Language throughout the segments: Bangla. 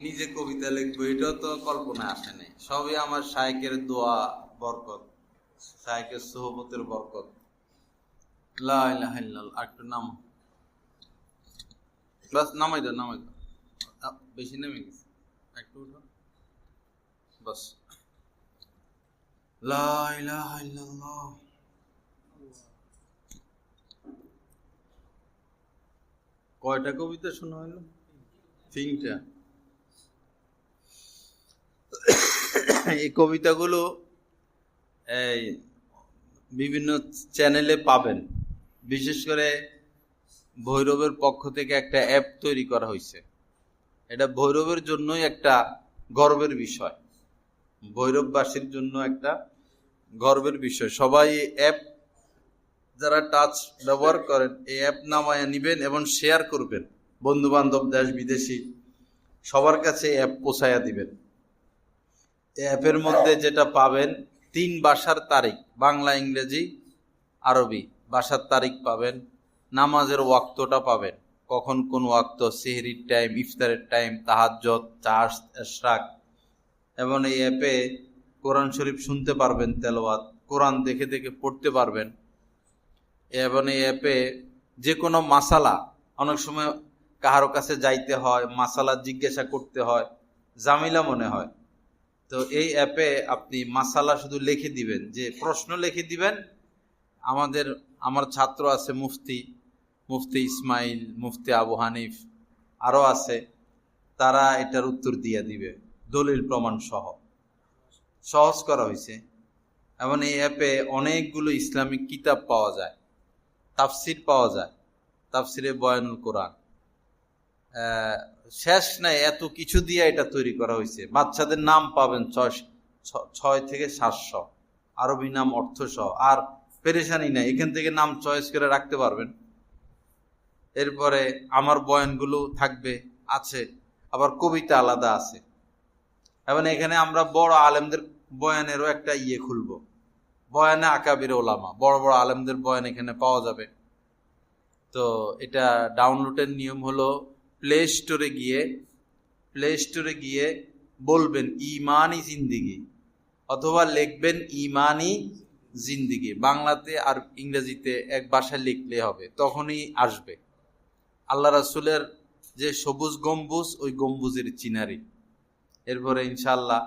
নিজে কবিতা লিখব, এটাও তো কল্পনা আসে নাই। সবই আমার শায়কের দোয়া, বরকত, শায়কের সোহবতের বরকত। একটু নাম। বাস, নামাই দাও নামাই দাও। বেশি নেমে গেছে। একটু উঠো বাস। কয়টা কবিতা শোনা হলো? তিনটা। এই কবিতাগুলো, এই বিভিন্ন চ্যানেলে পাবেন। বিশেষ করে ভৈরবের পক্ষ থেকে একটা অ্যাপ তৈরি করা হয়েছে। এটা ভৈরবের জন্যই একটা গর্বের বিষয়। ভৈরববাসীর জন্য একটা গর্বের বিষয়। সবাই এই অ্যাপ যারা টাচ ব্যবহার করেন, এই অ্যাপ নামায় নিবেন এবং শেয়ার করবেন। বন্ধু বান্ধব দেশ বিদেশি সবার কাছে অ্যাপ পৌঁছায়া দিবেন। অ্যাপের মধ্যে যেটা পাবেন, তিন বাসার তারিখ, বাংলা, ইংরেজি, আরবি বাসার তারিখ পাবেন, নামাজের ওয়াক্তটা পাবেন। কখন কোন ওয়াক্ত, সেহরির টাইম ইফতারের টাইম তাহাজ্জত চার্জ এশরাক। এবং এই অ্যাপে কোরআন শরীফ শুনতে পারবেন, তেলাওয়াত। কোরআন দেখে দেখে পড়তে পারবেন। এবং এই অ্যাপে যে কোনো মাসালা, অনেক সময় কাহারো কাছে যাইতে হয়, মাসালা জিজ্ঞাসা করতে হয়, জামিলা মনে হয়। তো এই অ্যাপে আপনি মাসালা শুধু লিখে দিবেন, যে প্রশ্ন লিখে দিবেন। আমাদের, আমার ছাত্র আছে মুফতি মুফতি ইসমাইল, মুফতি আবু হানিফ আরও আছে। তারা এটার উত্তর দিয়ে দিবে, দলিল প্রমাণ সহ। সহজ করা হয়েছে এবং এই অ্যাপে অনেকগুলো ইসলামিক কিতাব পাওয়া যায়। তাফসির পাওয়া যায়। তাফসিরে বয়ানুল কোরআন। শেষ নাই, এত কিছু দিয়ে এটা তৈরি করা হয়েছে। বাচ্চাদের নাম পাবেন ছয় ছয় থেকে সাতশো। আরবি নাম অর্থ সহ আর পেরেশানি নাই, এখান থেকে নাম চয়েস করে রাখতে পারবেন। এরপরে আমার বয়ানগুলো থাকবে, আছে। আবার কবিতা আলাদা আছে। এবং এখানে আমরা বড় আলেমদের বয়ানেরও একটা ইয়ে খুলবো। বয়ানে আকাবির ওলামা। বড় বড় আলেমদের বয়ান এখানে পাওয়া যাবে। তো এটা ডাউনলোডের নিয়ম হলো প্লে স্টোরে গিয়ে প্লে স্টোরে গিয়ে বলবেন ইমানই জিন্দিগি অথবা লিখবেন ইমানই জিন্দিগি বাংলাতে আর ইংরেজিতে এক ভাষায় লিখলে হবে, তখনই আসবে। আল্লাহ রাসুলের যে সবুজ গম্বুজ, ওই গম্বুজের চিনারি। এরপরে ইনশাল্লাহ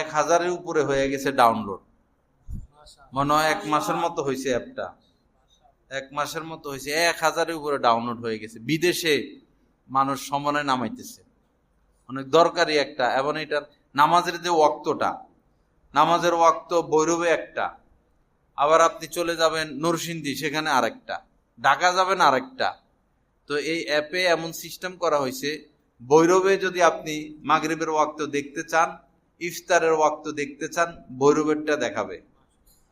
এক হাজারের উপরে হয়ে গেছে ডাউনলোড মনে হয় এক মাসের মতো হয়েছে অ্যাপটা। এক মাসের মতো হয়েছে, এক হাজারের উপরে ডাউনলোড হয়ে গেছে। বিদেশে মানুষ সমানে নামাইতেছে। অনেক দরকারি একটা, এবং এটার নামাজের যে ওয়াক্তটা নামাজের ওয়াক্ত বৈরবে একটা, আবার আপনি চলে যাবেন নরসিংদী, সেখানে আরেকটা, ঢাকা যাবেন আরেকটা। তো এই অ্যাপে এমন সিস্টেম করা হয়েছে বৈরবে যদি আপনি মাগরিবের ওয়াক্ত দেখতে চান, ইফতারের ওয়াক্ত দেখতে চান বৈরবেরটা দেখাবে।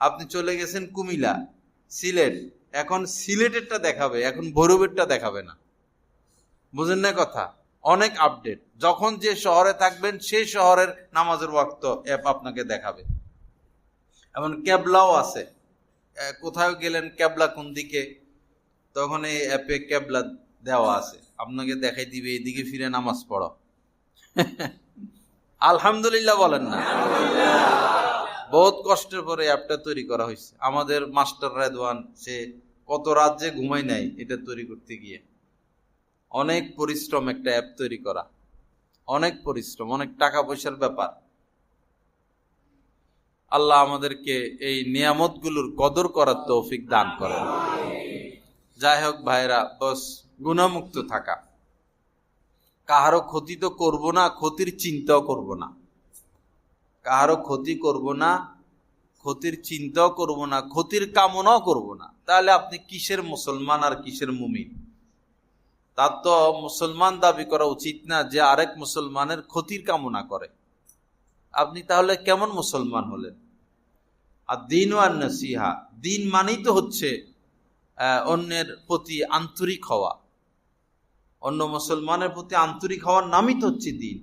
আপনি চলে গেছেন কুমিলা সিলেট এখন সিলেটেরটা দেখাবে এখন ভৈরবেরটা দেখাবে না। বুঝেন না কথা? অনেক আপডেট যখন যে শহরে থাকবেন সেই শহরের নামাজের ওয়াক্ত অ্যাপ আপনাকে দেখাবে। এমন ক্যাবলাও আছে। কোথাও গেলেন ক্যাবলা কোন দিকে? তখন এই অ্যাপে ক্যাবলা দেওয়া আছে। আপনাকে দেখাই দিবে এদিকে ফিরে নামাজ পড়ো। আলহামদুলিল্লাহ বলেন না। বহুত কষ্টের পরে অ্যাপটা তৈরি করা হয়েছে। আমাদের মাস্টার রেদওয়ান সে কত রাজ্যে ঘুমাই নাই এটা তৈরি করতে গিয়ে। অনেক পরিশ্রম একটা অ্যাপ তৈরি করা। অনেক পরিশ্রম, অনেক টাকা পয়সার ব্যাপার। আল্লাহ আমাদেরকে এই নিয়ামতগুলোর কদর করার তৌফিক দান করেন। যাই হোক ভাইরা, বস, গুণামুক্ত থাকা। কাহারও ক্ষতি তো করব না, ক্ষতির চিন্তাও করব না। কাহারও ক্ষতি করব না, ক্ষতির চিন্তাও করব না, ক্ষতির কামনাও করব না। তাহলে আপনি কিসের মুসলমান আর কিসের মুমিন? তার তো মুসলমান দাবি করা উচিত না যে আরেক মুসলমানের ক্ষতির কামনা করে। আপনি তাহলে কেমন মুসলমান হলেন? আর দিন আর নসিহা, দিন মানেই তো হচ্ছে অন্যের প্রতি আন্তরিক হওয়া। অন্য মুসলমানের প্রতি আন্তরিক হওয়ার নামই তো হচ্ছে দিন।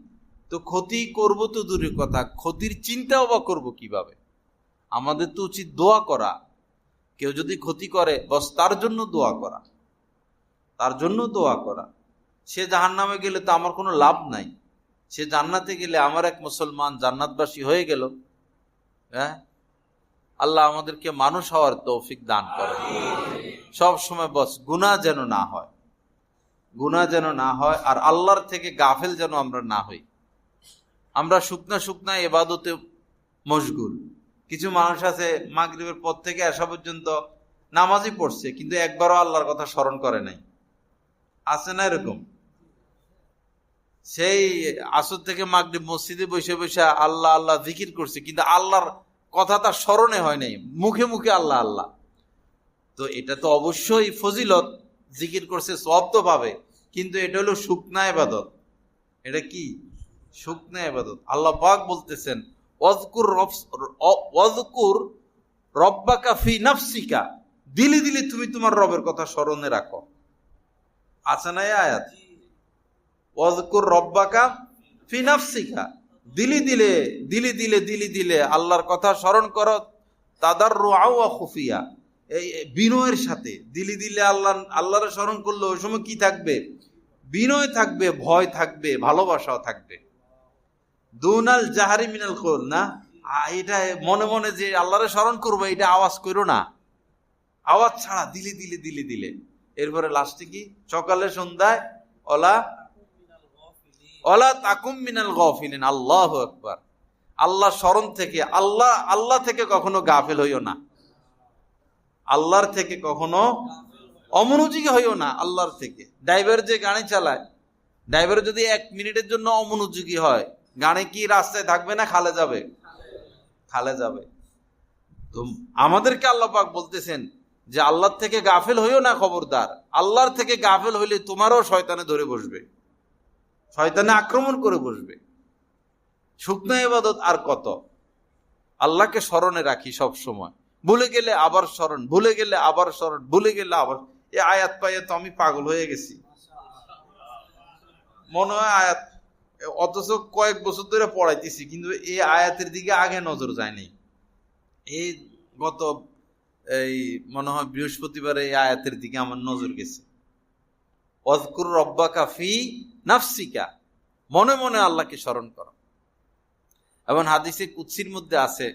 তো ক্ষতি করব তো দূরের কথা, ক্ষতির চিন্তাও বা করব কীভাবে? আমাদের তো উচিত দোয়া করা কেউ যদি ক্ষতি করে, বস, তার জন্য দোয়া করা। তার জন্য দোয়া করা। সে জাহান নামে গেলে তো আমার কোনো লাভ নাই। সে জান্নাতে গেলে আমার এক মুসলমান জান্নাতবাসী হয়ে গেল। হ্যাঁ? আল্লাহ আমাদেরকে মানুষ হওয়ার তৌফিক দান করে। সব সময় বস গুণা যেন না হয়। গুণা যেন না হয়, আর আল্লাহর থেকে গাফেল যেন আমরা না হই। আমরা শুকনা শুকনা এবাদতে মশগুল। কিছু মানুষ আছে মাগরিবের পর থেকে আসা পর্যন্ত নামাজই পড়ছে, কিন্তু একবারও আল্লাহর কথা স্মরণ করে নাই। আছে না এরকম? সেই আসর থেকে মাগরিব মসজিদে বসে বসে আল্লাহ আল্লাহ জিকির করছে, কিন্তু আল্লাহর কথা তার স্মরণে হয় নাই, মুখে মুখে আল্লাহ আল্লাহ। তো এটা তো অবশ্যই ফজিলত, জিকির করছে, সব তো পাবে, কিন্তু এটা হলো শুকনা এবাদত এটা কি? শুকনা এবাদত আল্লাহ পাক বলতেছেন অজকুর অজকুর রব্বাকা ফি নাফসিকা। দিলি দিলি তুমি তোমার রবের কথা স্মরণে রাখো। আছে না আয়াত? অজকুর রব্বাকা ফি নাফসিকা। দিলি দিলে দিলি দিলে দিলি দিলে আল্লাহর কথা স্মরণ করো। তাদার রোয়া খুফিয়া। এই বিনয়ের সাথে। দিলি দিলে আল্লাহ আল্লাহর স্মরণ করলে ওই সময় কি থাকবে? বিনয় থাকবে ভয় থাকবে ভালোবাসাও থাকবে। দুনাল জাহারি মিনাল কোল না? এটা মনে মনে যে আল্লাহরে স্মরণ করব, এটা আওয়াজ করো না। আওয়াজ ছাড়া, দিলে দিলে দিলে দিলে। এরপরে লাস্টে কি? সকালে, সন্ধ্যায়, অলা ওলা তাকুম মিনাল গফিলিন, আল্লাহ একবার আল্লাহ স্মরণ থেকে, আল্লাহ আল্লাহ থেকে কখনো গাফেল হইও না। আল্লাহর থেকে কখনো অমনোযোগী হইও না, আল্লাহর থেকে। ড্রাইভার যে গাড়ি চালায়, ড্রাইভার যদি এক মিনিটের জন্য অমনোযোগী হয় গাড়ি কি রাস্তায় থাকবে না খালে যাবে? খালে যাবে। তো আমাদেরকে আল্লাহ পাক বলতেছেন যে, আল্লাহর থেকে গাফেল হইও না খবরদার। আল্লাহর থেকে গাফেল হইলে তোমারও শয়তানে ধরে বসবে। শয়তানে আক্রমণ করে বসবে। শুকনো ইবাদত আর কত? আল্লাহকে স্মরণে রাখি সব সময়। ভুলে গেলে আবার স্মরণ, ভুলে গেলে আবার স্মরণ, ভুলে গেলে আবার এ আয়াত পাইয়ে তো আমি পাগল হয়ে গেছি। মনে হয় আয়াত অথচ কয়েক বছর ধরে পড়াইতেছি, কিন্তু এই আয়াতের দিকে আগে নজর যায়নি এই গত এই মনে হয় বৃহস্পতিবার এই আয়াতের দিকে আমার নজর গেছে। অজকুর রব্বা কাফি নাফসিকা, মনে মনে আল্লাহকে স্মরণ করো। এবং হাদিসে কুৎসির মধ্যে আছে,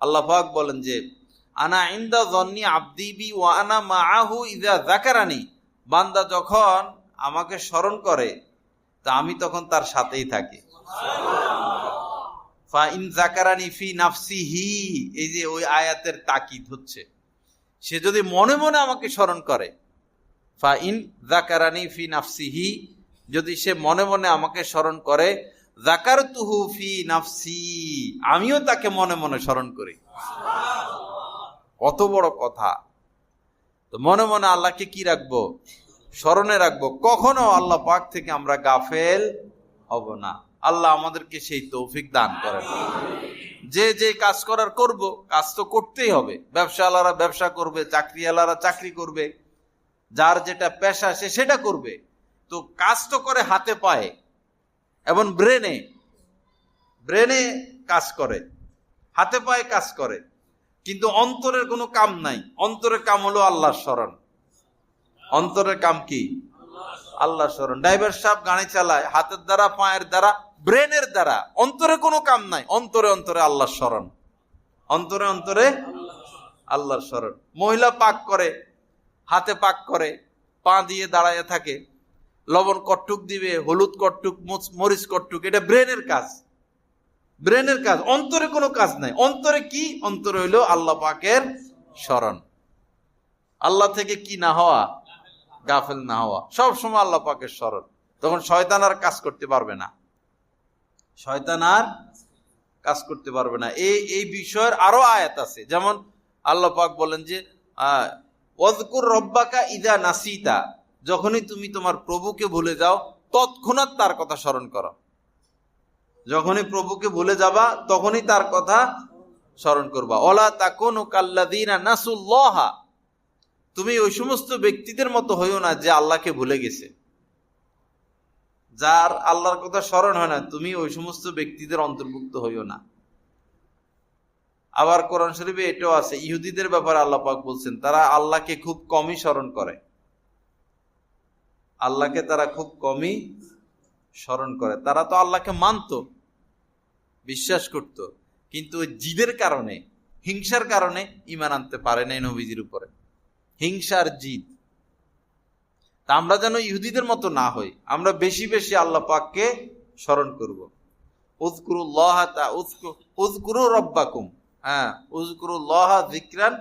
আল্লাহ পাক বলেন যে, আনা ইন্দা জন্নি আব্দিবি ও আনা মাহু ইদা জাকারানি বান্দা যখন আমাকে স্মরণ করে তা আমি তখন তার সাথেই থাকি। ফা ইন জাকারানি ফি নাফসি হি এই যে ওই আয়াতের তাকিদ হচ্ছে। সে যদি মনে মনে আমাকে স্মরণ করে, ফা জাকারানি ফি নাফসি হি যদি সে মনে মনে আমাকে স্মরণ করে জাকার ফি নাফসি, আমিও তাকে মনে মনে স্মরণ করি। কত বড় কথা। তো মনে মনে আল্লাহকে কি রাখব? স্মরণে রাখব, কখনো আল্লাহ পাক থেকে আমরা গাফেল হব না। আল্লাহ আমাদেরকে সেই তৌফিক দান করেন। যে যে কাজ করার করব, কাজ তো করতেই হবে। ব্যবসাওয়ালারা ব্যবসা করবে, চাকরিওয়ালারা চাকরি করবে। যার যেটা পেশা, সে সেটা করবে। তো কাজ তো করে হাতে পায়ে এবং ব্রেনে। ব্রেনে কাজ করে, হাতে পায়ে কাজ করে। কিন্তু অন্তরের কোনো কাম নাই। অন্তরের কাম হলো আল্লাহর স্মরণ। অন্তরের কাম কি? আল্লাহ স্মরণ। ড্রাইভার সাহেব গাড়ি চালায়, হাতের দ্বারা, পায়ের দ্বারা ব্রেনের দ্বারা। অন্তরে কোনো কাম নাই, অন্তরে অন্তরে আল্লাহর স্মরণ। অন্তরে অন্তরে আল্লাহর স্মরণ। মহিলা পাক করে, হাতে পাক করে, পা দিয়ে দাঁড়ায় থাকে। লবণ কট্টুক দিবে, হলুদ কট্টুক মরিচ কট্টুক, এটা ব্রেনের কাজ। ব্রেনের কাজ, অন্তরে কোনো কাজ নাই। অন্তরে কি? অন্তরে হইল আল্লাহ পাকের স্মরণ। আল্লাহ থেকে কি না হওয়া? গাফেল না হওয়া। সব সময় আল্লাহ পাকের স্মরণ। তখন শয়তান আর কাজ করতে পারবে না। শয়তান আর কাজ করতে পারবে না। এই এই বিষয়ের আরও আয়াত আছে। যেমন আল্লাহ পাক বলেন যে অজকুর রব্বাকা ইদা নাসিতা। যখনই তুমি তোমার প্রভুকে ভুলে যাও, তৎক্ষণাৎ তার কথা স্মরণ করো। যখনই প্রভুকে ভুলে যাবা, তখনই তার কথা স্মরণ করবা। ওলা তাকুন কাল্লাদিনা নাসুল্লাহা। তুমি ওই সমস্ত ব্যক্তিদের মতো হইও না যে আল্লাহকে ভুলে গেছে। যার আল্লাহর কথা স্মরণ হয় না, তুমি ওই সমস্ত ব্যক্তিদের অন্তর্ভুক্ত হইও না। আবার কোরআন শরীফে এটাও আছে, ইহুদিদের ব্যাপারে আল্লাহ পাক বলছেন, তারা আল্লাহকে খুব কমই স্মরণ করে। আল্লাহকে তারা খুব কমই স্মরণ করে। তারা তো আল্লাহকে মানত, বিশ্বাস করত, কিন্তু জিদের কারণে, হিংসার কারণে ইমান আনতে পারে নাই নবীজির উপরে। হিংসার জিদ। তা আমরা যেন ইহুদিদের মতো না হই, আমরা বেশি বেশি আল্লাহ পাককে স্মরণ করব। উজকুরুল্লাহ উজকুরু রব্বাকুম। হ্যাঁ উজকুরুল্লাহ জিক্রান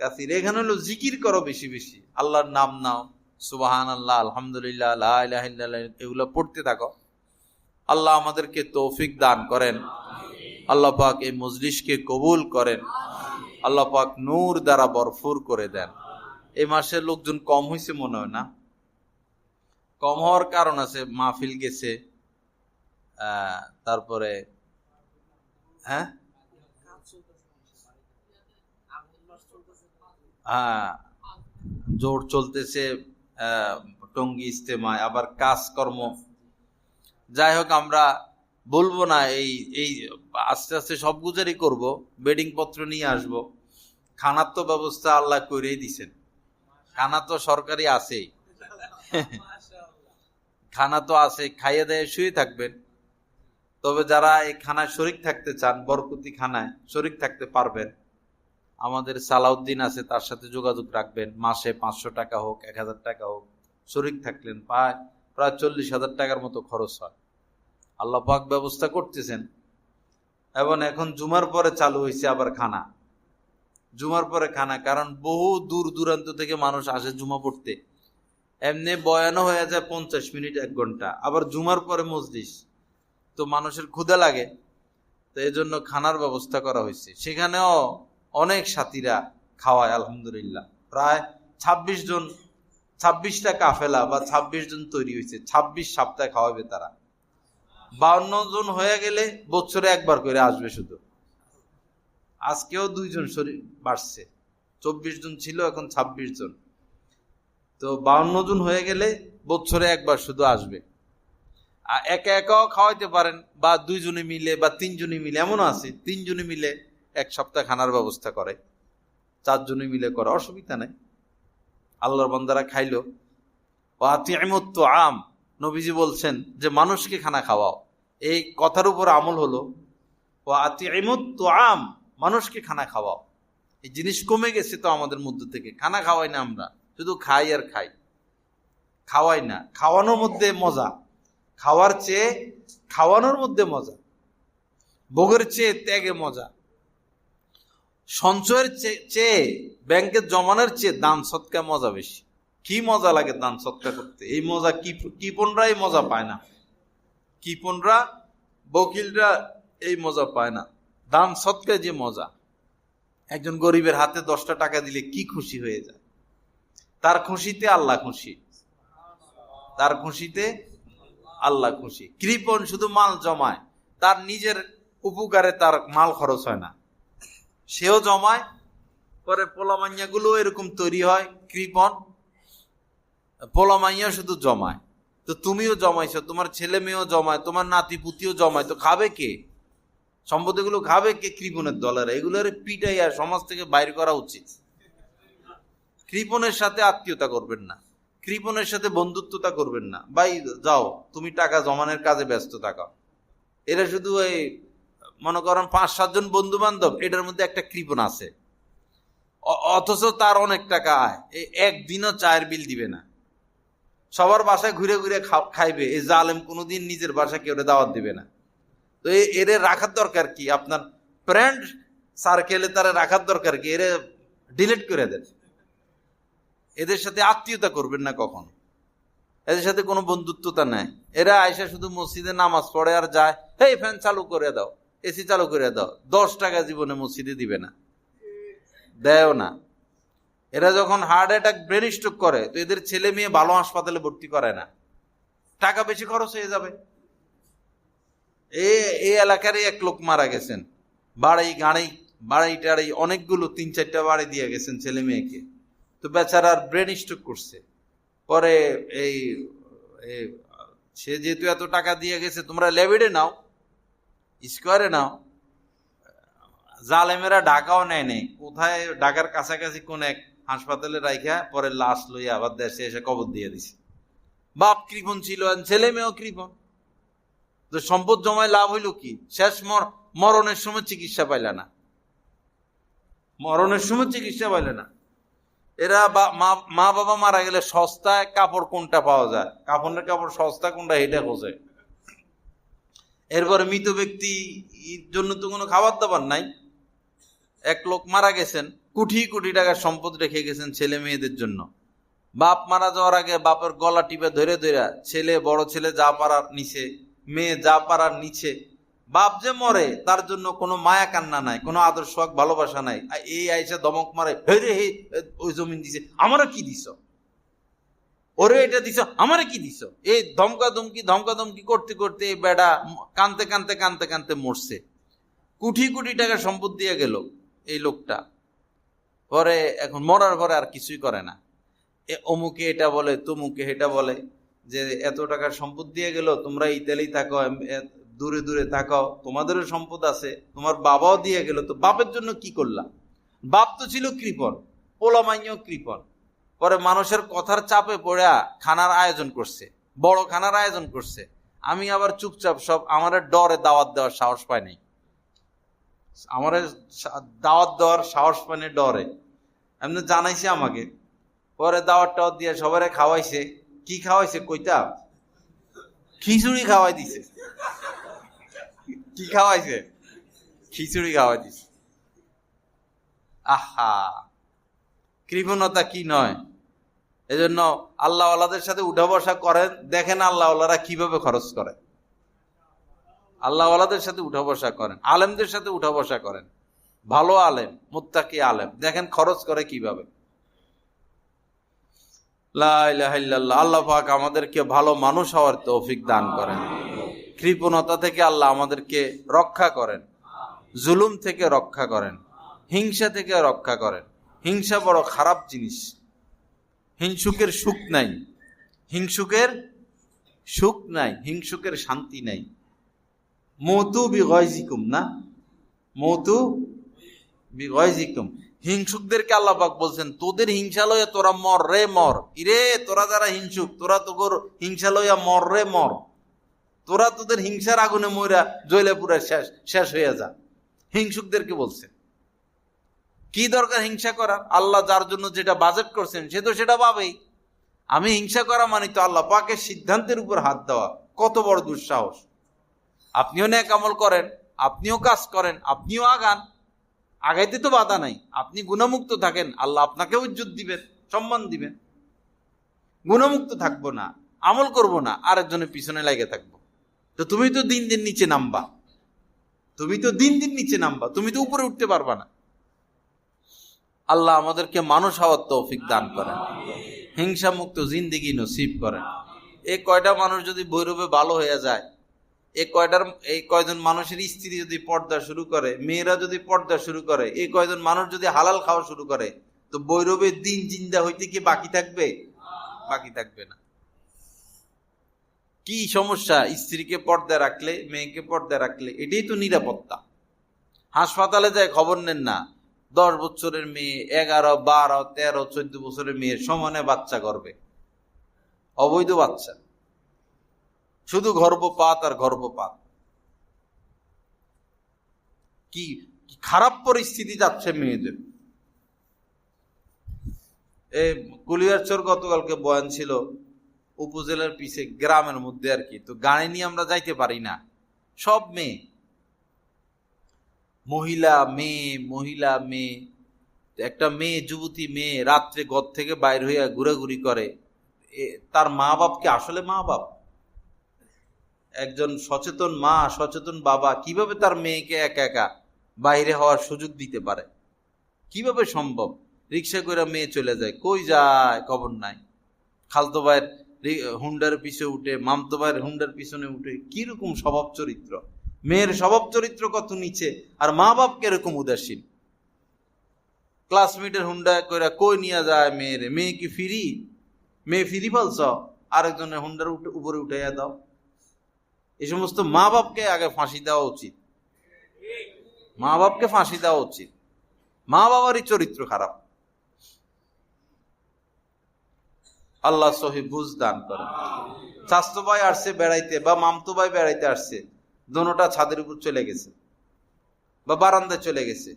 কাসির। এখানে হলো জিকির করো বেশি বেশি। আল্লাহর নাম নাও। সুবাহান আল্লাহ আলহামদুলিল্লাহ এগুলো পড়তে থাকো। আল্লাহ আমাদেরকে তৌফিক দান করেন। আল্লাহ পাক এই মজলিসকে কবুল করেন। আল্লাহ পাক নূর দ্বারা বরফুর করে দেন। এই মাসে লোকজন কম হয়েছে মনে হয় না। কম হওয়ার কারণ আছে, মাহফিল গেছে তারপরে হ্যাঁ? হ্যাঁ জোর চলতেছে টঙ্গী ইস্তেমায় আবার কাজকর্ম। যাই হোক, আমরা বলব না, এই এই, আস্তে আস্তে সব গুজারি করব, বেডিং পত্র নিয়ে আসব। খানার তো ব্যবস্থা আল্লাহ করেই দিছেন। খানা তো সরকারি আছেই। খানা তো আছে খাইয়ে দেয় শুয়ে থাকবেন। তবে যারা এই খানায় শরিক থাকতে চান বরকতি খানায় শরিক থাকতে পারবেন। আমাদের সালাউদ্দিন আছে তার সাথে যোগাযোগ রাখবেন। মাসে পাঁচশো টাকা হোক এক হাজার টাকা হোক শরিক থাকলেন প্রায় প্রায় চল্লিশ হাজার টাকার মতো খরচ হয়। আল্লাহ পাক ব্যবস্থা করতেছেন। এবং এখন জুমার পরে চালু হয়েছে আবার খানা। জুমার পরে খানা, কারণ বহু দূর দূরান্ত থেকে মানুষ আসে জুমা পড়তে। এমনি বয়ানও হয়ে যায় পঞ্চাশ মিনিট, এক ঘণ্টা। আবার জুমার পরে মসজিদ তো মানুষের ক্ষুদা লাগে। তো এই জন্য খানার ব্যবস্থা করা হয়েছে। সেখানেও অনেক সাথীরা খাওয়ায়, আলহামদুলিল্লাহ। প্রায় ২৬ জন, ছাব্বিশটা কাফেলা বা ২৬ জন তৈরি হয়েছে। ২৬ সপ্তাহে খাওয়াবে তারা। বাউন্ন জন হয়ে গেলে বছরে একবার করে আসবে শুধু। আজকেও দুইজন শরীর বাড়ছে। চব্বিশ জন ছিল এখন ২৬ জন। তো বাউন্ন জন হয়ে গেলে বছরে একবার শুধু আসবে। আর একা একাও খাওয়াইতে পারেন বা দুইজনে মিলে বা তিনজনে মিলে এমনও আছে তিনজনে মিলে এক সপ্তাহ খানার ব্যবস্থা করে চারজনে মিলে করে অসুবিধা নেই। আল্লাহর বন্দারা খাইলো। আতিমত্ব আম নবীজি বলছেন যে মানুষকে খানা খাওয়াও। এই কথার উপর আমল হলো ও আতিমত্ব আম মানুষকে খানা খাওয়াও। এই জিনিস কমে গেছে তো আমাদের মধ্যে থেকে। খানা খাওয়াই না আমরা, শুধু খাই আর খাই। খাওয়াই না, খাওয়ানোর মধ্যে মজা। খাওয়ার চেয়ে, খাওয়ানোর মধ্যে মজা। ভোগের চেয়ে, ত্যাগে মজা। সঞ্চয়ের চেয়ে ব্যাংকে জমানোর চেয়ে দান সৎকা মজা বেশি। কি মজা লাগে দান সৎকা করতে? এই মজা কি কিপনরা এই মজা পায় না। কিপনরা বকিলরা এই মজা পায় না। দান সৎকায় যে মজা। একজন গরিবের হাতে দশটা টাকা দিলে কি খুশি হয়ে যায়? তার খুশিতে আল্লাহ খুশি। তার খুশিতে আল্লাহ খুশি। কৃপন শুধু মাল জমায়, তার নিজের উপকারে তার মাল খরচ হয় না। সেও জমায়, পরে পোলামাইয়া গুলো এরকম তৈরি হয় কৃপন পোলামাইয়া শুধু জমায়। তো তুমিও জমাইছো, তোমার ছেলে মেয়েও জমায়, তোমার নাতি পুতিও জমায়, তো খাবে কে? সম্পত্তিগুলো খাবে কে? কৃপনের দলের এগুলোর আর সমাজ থেকে বাইর করা উচিত। কৃপনের সাথে আত্মীয়তা করবেন না। কৃপনের সাথে বন্ধুত্বতা করবেন না। ভাই, যাও, তুমি টাকা জমানোর কাজে ব্যস্ত থাকো। এরা শুধু এই মনে করেন পাঁচ সাতজন বন্ধু বান্ধব এটার মধ্যে একটা কৃপণ আছে। অথচ তার অনেক টাকা আয়। একদিনও চায়ের বিল দিবে না। সবার বাসায় ঘুরে ঘুরে খাইবে। এই জালেম কোনোদিন নিজের বাসায় কেউ দাওয়াত দিবে না। তো এরে রাখার দরকার কি? আপনার ফ্রেন্ড সার্কেলে তারা রাখার দরকার কি? এরে ডিলিট করে দেন এদের সাথে আত্মীয়তা করবেন না কখন? এদের সাথে কোনো বন্ধুত্বতা নাই। এরা আয়সা শুধু মসজিদে নামাজ পড়ে আর যায় এই ফ্যান চালু করে দাও। এসি চালু করে দাও। দশ টাকা জীবনে মসজিদে দিবে না। দেয়ও না। এরা যখন হার্ট অ্যাটাক ব্রেন স্ট্রোক করে, তো এদের ছেলে মেয়ে ভালো হাসপাতালে ভর্তি করে না। টাকা বেশি খরচ হয়ে যাবে। এ এই এলাকারই এক লোক মারা গেছেন। বাড়াই গাড়ি বাড়াই, টাড়াই অনেকগুলো তিন, চারটা বাড়ি দিয়ে গেছেন ছেলে মেয়েকে। তো বেচারার ব্রেন স্ট্রোক করছে। পরে এই সে যেহেতু এত টাকা দিয়ে গেছে, তোমরা লেভিডে নাও, স্কোয়ারে নাও। জালেমেরা ঢাকাও নেয় নেই। কোথায়? ঢাকার কাছাকাছি কোন এক হাসপাতালে রাইখা, পরে লাশ লইয়া আবার দেশে এসে কবর দিয়ে দিছে। বাপ কৃপণ ছিল ছেলে মেয়েও কৃপণ। তো সম্পদ জমায় লাভ হইল কি? শেষ মর মরণের সময় চিকিৎসা পাইলে না। মরণের সময় চিকিৎসা পাইলে না। এরা বা- মা বাবা মারা গেলে সস্তায় কাপড় কোনটা পাওয়া যায়? কাপড়ের কাপড় সস্তা কোনটা এটা খোঁজে। এরপরে মৃত ব্যক্তি জন্য তো কোনো খাবার দাবার নাই। এক লোক মারা গেছেন, কোটি কোটি টাকার সম্পদ রেখে গেছেন ছেলে মেয়েদের জন্য। বাপ মারা যাওয়ার আগে বাপের গলা টিপে ধরে ধরে ছেলে, বড় ছেলে যা পারার নিচে মেয়ে যা পারার নিচে। বাপ যে মরে, তার জন্য কোনো মায়া কান্না নাই, কোনো আদর্শ ভালোবাসা নাই। এই আইসা দমক মারে, হে রে, হে, ওই জমিন দিছে, আমারও কি দিছ? ওরে এটা দিছ আমারে কি দিছ? এই ধমকা ধমকি ধমকা ধমকি করতে করতে এই বেড়া কানতে কানতে কানতে কানতে মরছে। কোটি কোটি টাকা সম্পদ দিয়ে গেল এই লোকটা। পরে এখন মরার পরে আর কিছুই করে না। এ অমুকে এটা বলে, তমুকে এটা বলে। যে এত টাকার সম্পদ দিয়ে গেল, তোমরা ইতালি থাকো দূরে দূরে থাকো তোমাদেরও সম্পদ আছে, তোমার বাবাও দিয়ে গেল, তো বাপের জন্য কি করলাম বাপ তো ছিল কৃপণ পোলামাইও কৃপণ, পরে মানুষের কথার চাপে পড়ে খানার আয়োজন করছে, বড় খানার আয়োজন করছে, আমি আবার চুপচাপ সব আমার ডরে দাওয়াত দেওয়ার সাহস পাই নাই। আমার দাওয়াত দেওয়ার সাহস নাই ডরে, এমনি জানাইছে আমাকে, পরে দাওয়াত টাওয়াত দিয়ে সবারে খাওয়াইছে কি খাওয়াইছে কইতা? খিচুড়ি খাওয়াই দিছে। কি খাওয়াইছে? খিচুড়ি খাওয়াই দিছে। আহা! কৃপণতা কি নয়? এজন্য আল্লাহ আল্লাহদের সাথে উঠা বসা করেন, দেখেন আল্লাহ আল্লাহরা কীভাবে খরচ করে। আল্লাহ আল্লাহদের সাথে উঠা বসা করেন, আলেমদের সাথে উঠা বসা করেন। ভালো আলেম, মুত্তাকি আলেম, দেখেন খরচ করে কীভাবে। আল্লাহ পাক আমাদেরকে ভালো মানুষ হওয়ার তৌফিক দান করেন। কৃপণতা থেকে আল্লাহ আমাদেরকে রক্ষা করেন। জুলুম থেকে রক্ষা করেন। হিংসা থেকে রক্ষা করেন। হিংসা বড় খারাপ জিনিস। হিংসুকের সুখ নাই। হিংসুকের সুখ নাই। হিংসুকের শান্তি নাই। মৌতু বিগয়জিকুম না? মৌতু বিগয়জিকুম। হিংসুকদেরকে আল্লাহ পাক বলছেন, তোদের হিংসা লইয়া তোরা মর রে মর। ইরে, তোরা যারা হিংসুক, তোরা তোর হিংসা লইয়া মর রে মর। তোরা তোদের হিংসার আগুনে ময়রা জয়লে পুরা শেষ শেষ হয়ে যা। হিংসুকদেরকে বলছে? কি দরকার হিংসা করার? আল্লাহ যার জন্য যেটা বাজেট করছেন, সে তো সেটা পাবেই। আমি হিংসা করা মানে তো আল্লাহ পাকের সিদ্ধান্তের উপর হাত দেওয়া। কত বড় দুঃসাহস। আপনিও ন্যাক আমল করেন, আপনিও কাজ করেন, আপনিও আগান। আগাইতে তো বাধা নাই। আপনি গুণমুক্ত থাকেন, আল্লাহ আপনাকে ইজ্জত দিবেন, সম্মান দিবেন। গুণমুক্ত থাকব না, আমল করব না, আরেকজনের পিছনে লাগে থাকব। তো তুমি তো দিন দিন নিচে নামবা। তুমি তো দিন দিন নিচে নামবা, তুমি তো উপরে উঠতে পারবা না। আল্লাহ আমাদেরকে মানুষ হওয়ার তৌফিক দান করেন। হিংসা মুক্ত জিন্দিগি নসিব করেন। এই কয়টা মানুষ যদি ভৈরবে ভালো হয়ে যায় এই কয়টার, এই কয়জন মানুষের স্ত্রী যদি পর্দা শুরু করে, মেয়েরা যদি পর্দা শুরু করে, এই কয়জন মানুষ যদি হালাল খাওয়া শুরু করে, তো বৈরবের দিন জিন্দা হইতে কি বাকি থাকবে? বাকি থাকবে না। কি সমস্যা? স্ত্রীকে পর্দা রাখলে, মেয়েকে পর্দা রাখলে, এটাই তো নিরাপত্তা। হাসপাতালে যায় খবর নেন না। দশ বছরের মেয়ে, এগারো, বারো, তেরো, চোদ্দ বছরের মেয়ে সমানে বাচ্চা করবে অবৈধ বাচ্চা। শুধু গর্ভপাত আর গর্ভপাত। কি খারাপ পরিস্থিতি যাচ্ছে মেয়েদের। এ কুলিয়ারচর গতকালকে বয়ান ছিল, উপজেলার পিছে গ্রামের মধ্যে আর কি, তো গাড়ি নিয়ে আমরা যাইতে পারি না। সব মেয়ে। মহিলা মেয়ে মহিলা, মেয়ে। একটা মেয়ে, যুবতী মেয়ে, রাত্রে ঘর থেকে বাইর হইয়া ঘুরাঘুরি করে। তার মা বাপকে আসলে মা বাপ একজন সচেতন মা, সচেতন বাবা কীভাবে তার মেয়েকে একা একা বাইরে হওয়ার সুযোগ দিতে পারে? কীভাবে সম্ভব? রিক্সা করে মেয়ে চলে যায়, কই যায়? খবর নাই। খালতো ভাইয়ের হুন্ডার পিছে উঠে, মামতো ভাইয়ের হুন্ডার পিছনে উঠে কীরকম স্বভাব চরিত্র? মেয়ের স্বভাব চরিত্র কত নিচে আর মা বাপ কীরকম উদাসীন? ক্লাসমেটের হুন্ডা কইরা কই নিয়ে যায় মেয়ের? মেয়ে কি ফিরি? মেয়ে ফিরি ফেলছ আরেকজনের হুন্ডার উপরে উঠাইয়া দাও। এই সমস্ত মা বাপকে আগে ফাঁসি দেওয়া উচিত। মা বাপকে ফাঁসি দেওয়া উচিত। মা বাবারই চরিত্র খারাপ। আল্লাহ সহি বুঝ দান করেন। স্বাস্থ্য ভাই আসছে বেড়াইতে বা মামতো ভাই বেড়াইতে আসছে, দোনোটা ছাদের উপর চলে গেছে বা বারান্দায় চলে গেছে।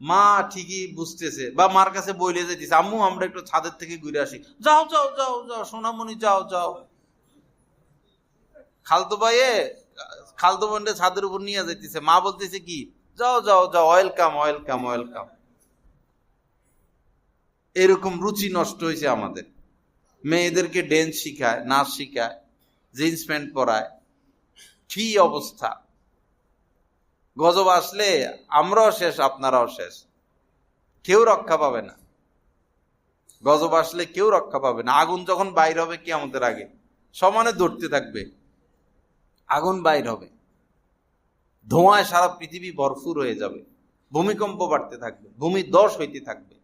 মা ঠিকই বুঝতেছে বা মার কাছে বইলে যেতেছে আম্মু, আমরা একটু ছাদের থেকে ঘুরে আসি। যাও যাও যাও যাও, সোনামণি, যাও যাও। খালতো ভাইয়ে, খালতো বোনটা ছাদের উপর নিয়ে যাইতেছে। মা বলতেছে কি, যাও যাও যাও ওয়েলকাম ওয়েলকাম ওয়েলকাম এরকম রুচি নষ্ট হয়েছে আমাদের। মেয়েদেরকে ড্যান্স শিখায়, নাচ শিখায় জিন্স প্যান্ট পরায়। কি অবস্থা? গজব আসলে আমরাও শেষ, আপনারাও শেষ। কেউ রক্ষা পাবে না। গজব আসলে কেউ রক্ষা পাবে না। আগুন যখন বাইর হবে কি আমাদের আগে, সমানে ধরতে থাকবে। আগুন বাইর হবে। ধোঁয়ায় সারা পৃথিবী ভরপুর হয়ে যাবে। ভূমিকম্প বাড়তে থাকবে, ভূমি দশ হইতে থাকবে।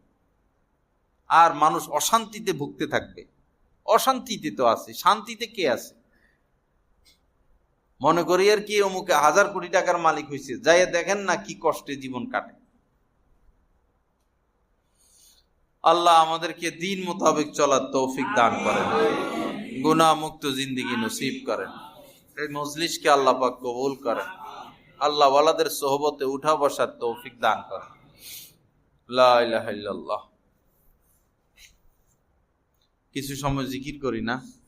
আর মানুষ অশান্তিতে ভুগতে থাকবে। অশান্তিতে তো আছে, শান্তিতে কে আছে? মনে করি আর কি, অমুকে হাজার কোটি টাকার মালিক হয়েছে যাই দেখেন না কি কষ্টে জীবন কাটে। আল্লাহ আমাদেরকে দিন মোতাবেক চলার তৌফিক দান করেন। গুনাহ মুক্ত জিন্দিগি নসিব করেন। এই মজলিসকে আল্লাহ পাক কবুল করেন। আল্লাহ ওয়ালাদের সোহবতে উঠা বসার তৌফিক দান করেন। লা ইলাহা ইল্লাল্লাহ। কিছু সময় জিকির করি না।